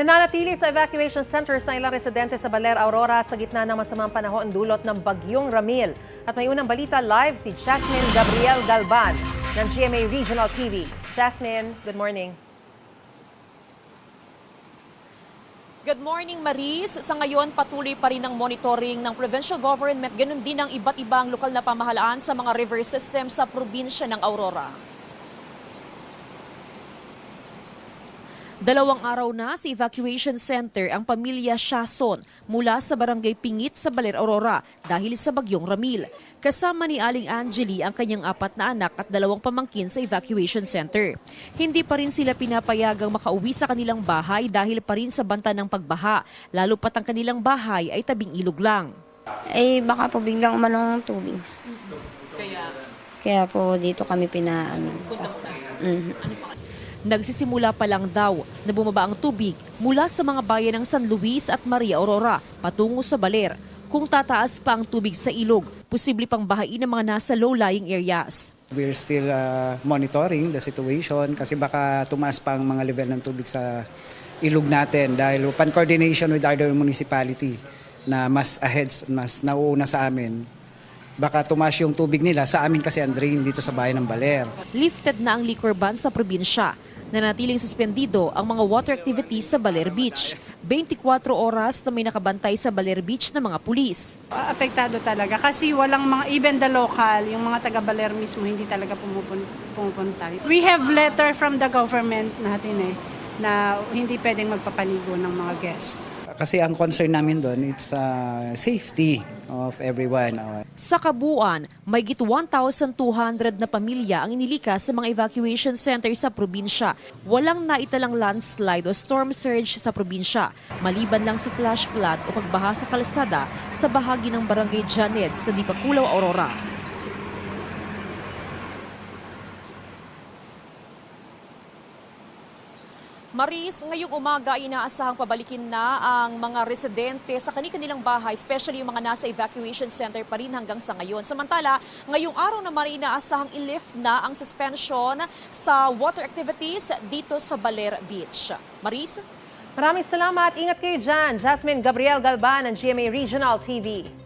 Nananatili sa evacuation centers ang ilang residente sa Baler, Aurora sa gitna ng masamang panahon dulot ng bagyong Ramil. At may unang balita live si Jasmine Gabriel Galban ng GMA Regional TV. Jasmine, good morning. Good morning, Maris. Sa ngayon, patuloy pa rin ang monitoring ng provincial government, ganun din ang iba't ibang lokal na pamahalaan sa mga river system sa probinsya ng Aurora. Dalawang araw na sa evacuation center ang pamilya Shason mula sa barangay Pingit sa Baler, Aurora dahil sa bagyong Ramil. Kasama ni Aling Angeli ang kanyang apat na anak at dalawang pamangkin sa evacuation center. Hindi pa rin sila pinapayagang makauwi sa kanilang bahay dahil pa rin sa banta ng pagbaha, lalo pat ang kanilang bahay ay tabing ilog lang. Eh, baka po biglang umanong tubig. Kaya, Kaya po dito kami pinaano. Mhm. Nagsisimula pa lang daw na bumaba ang tubig mula sa mga bayan ng San Luis at Maria Aurora patungo sa Baler. Kung tataas pa ang tubig sa ilog, posible pang bahain ang mga nasa low-lying areas. We're still uh, monitoring the situation kasi baka tumaas pa ang mga level ng tubig sa ilog natin dahil upon coordination with other municipality na mas ahead, mas nauuna sa amin, baka tumaas yung tubig nila. Sa amin kasi ang drain dito sa bayan ng Baler. Lifted na ang liquor ban sa probinsya. Nanatiling suspendido ang mga water activities sa Baler Beach. 24 oras na may nakabantay sa Baler Beach ng mga pulis. apektado talaga kasi walang mga even the local yung mga taga Baler mismo hindi talaga pumupun, pumupunta. We have letter from the government natin eh na hindi pwedeng magpapaligo ng mga guests. Kasi ang concern namin doon, it's uh, safety of everyone. Sa kabuuan, may git 1,200 na pamilya ang inilikas sa mga evacuation center sa probinsya. Walang naitalang landslide o storm surge sa probinsya, maliban lang sa flash flood o pagbaha sa kalsada sa bahagi ng barangay Janed sa Dipakulaw, Aurora. Maris, ngayong umaga inaasahang pabalikin na ang mga residente sa kanilang bahay, especially yung mga nasa evacuation center pa rin hanggang sa ngayon. Samantala, ngayong araw naman inaasahang i-lift na ang suspension sa water activities dito sa Baler Beach. Maris? Maraming salamat. Ingat kayo dyan. Jasmine Gabriel Galban ng GMA Regional TV.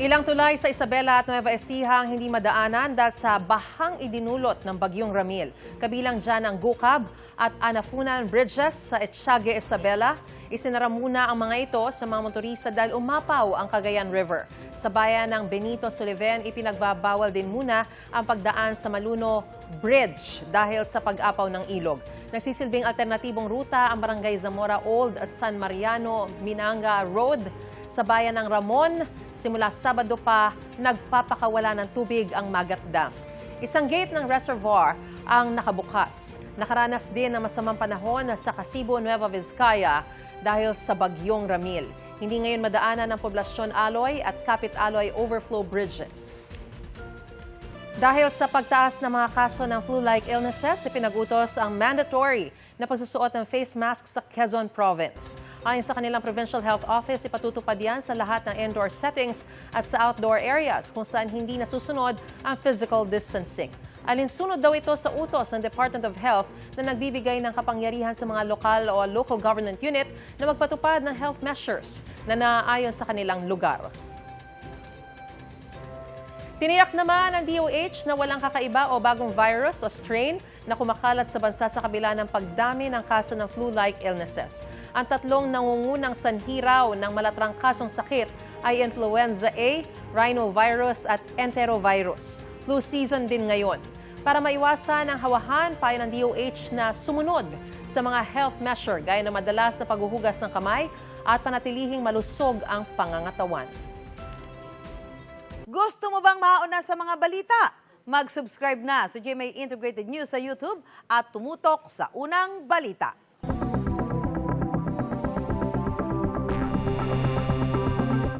Ilang tulay sa Isabela at Nueva Ecija ang hindi madaanan dahil sa bahang idinulot ng bagyong Ramil. Kabilang dyan ang Gukab at Anafunan Bridges sa Etsague, Isabela. Isinara muna ang mga ito sa mga motorista dahil umapaw ang Cagayan River. Sa bayan ng Benito Sullivan, ipinagbabawal din muna ang pagdaan sa Maluno Bridge dahil sa pag-apaw ng ilog. Nagsisilbing alternatibong ruta ang Barangay Zamora Old San Mariano Minanga Road sa bayan ng Ramon. Simula Sabado pa, nagpapakawala ng tubig ang Magat Dam. Isang gate ng reservoir ang nakabukas. Nakaranas din ng masamang panahon sa Casibo, Nueva Vizcaya dahil sa bagyong Ramil. Hindi ngayon madaanan ng poblasyon Aloy at Kapit Aloy overflow bridges. Dahil sa pagtaas ng mga kaso ng flu-like illnesses, ipinagutos ang mandatory na pagsusuot ng face mask sa Quezon Province. Ayon sa kanilang Provincial Health Office, ipatutupad yan sa lahat ng indoor settings at sa outdoor areas kung saan hindi nasusunod ang physical distancing. Alinsunod daw ito sa utos ng Department of Health na nagbibigay ng kapangyarihan sa mga lokal o local government unit na magpatupad ng health measures na naaayon sa kanilang lugar. Tiniyak naman ng DOH na walang kakaiba o bagong virus o strain na kumakalat sa bansa sa kabila ng pagdami ng kaso ng flu-like illnesses. Ang tatlong nangungunang sanhi raw ng malatrang kasong sakit ay influenza A, rhinovirus at enterovirus. Flu season din ngayon. Para maiwasan ang hawahan, payo ng DOH na sumunod sa mga health measure gaya ng madalas na paghuhugas ng kamay at panatilihing malusog ang pangangatawan. Gusto mo bang mauna sa mga balita? Mag-subscribe na sa GMA Integrated News sa YouTube at tumutok sa unang balita.